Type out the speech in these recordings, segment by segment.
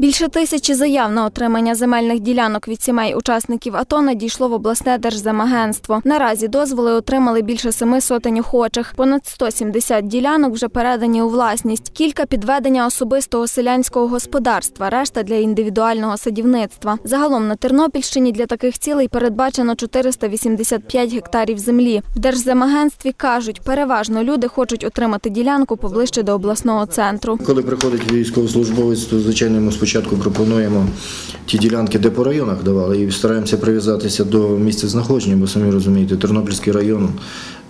Більше тисячі заяв на отримання земельних ділянок від сімей учасників АТО надійшло в обласне держземагентство. Наразі дозволи отримали більше семи сотень охочих. Понад 170 ділянок вже передані у власність. Кілька підведення особистого селянського господарства, решта для індивідуального садівництва. Загалом на Тернопільщині для таких цілей передбачено 485 гектарів землі. В держземагентстві кажуть, переважно люди хочуть отримати ділянку поближче до обласного центру. Коли приходить військовослужбовець, то звичайно йому спочатку пропонуємо ті ділянки, де по районах давали, і стараємося прив'язатися до місця знаходження, бо самі розумієте, Тернопільський район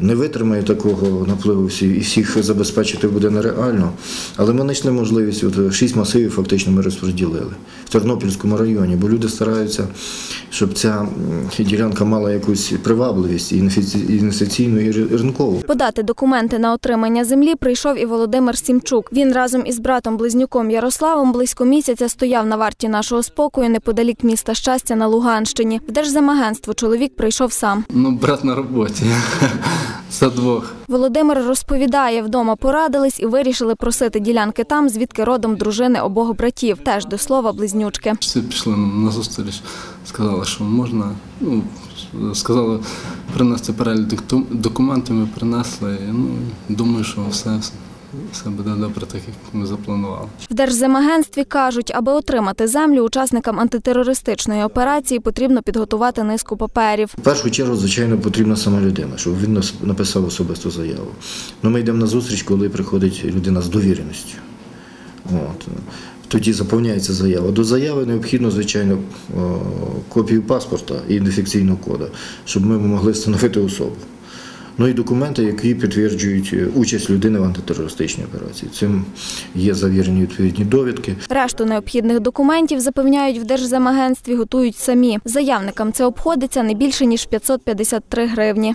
не витримає такого напливу всі, і всіх забезпечити буде нереально. Але ми знайшли можливість, от шість масивів фактично ми розподілили в Тернопільському районі, бо люди стараються, щоб ця ділянка мала якусь привабливість і інвестиці- і інвестиційну, і ринкову. Подати документи на отримання землі прийшов і Володимир Сімчук. Він разом із братом-близнюком Ярославом близько місяця стояв на варті нашого спокою неподалік міста Щастя на Луганщині. В Держземагентство чоловік прийшов сам. Ну, брат на роботі. За двох. Володимир розповідає, вдома порадились і вирішили просити ділянки там, звідки родом дружини обох братів. Теж до слова близнючки. Всі пішли на зустріч, сказали, що можна. Ну, сказали принести перелік докум- документів, ми принесли. Ну, думаю, що все, все буде добре, так як ми запланували. В Держземагентстві кажуть, аби отримати землю, учасникам антитерористичної операції потрібно підготувати низку паперів. В першу чергу, звичайно, потрібна сама людина, щоб він написав особисту заяву. Ну, ми йдемо на зустріч, коли приходить людина з довіреністю. От. Тоді заповняється заява. До заяви необхідно, звичайно, копію паспорта і ідентифікаційного коду, щоб ми могли встановити особу. Ну і документи, які підтверджують е, участь людини в антитерористичній операції. Цим є завірені відповідні довідки. Решту необхідних документів, запевняють в Держземагентстві, готують самі. Заявникам це обходиться не більше, ніж 553 гривні.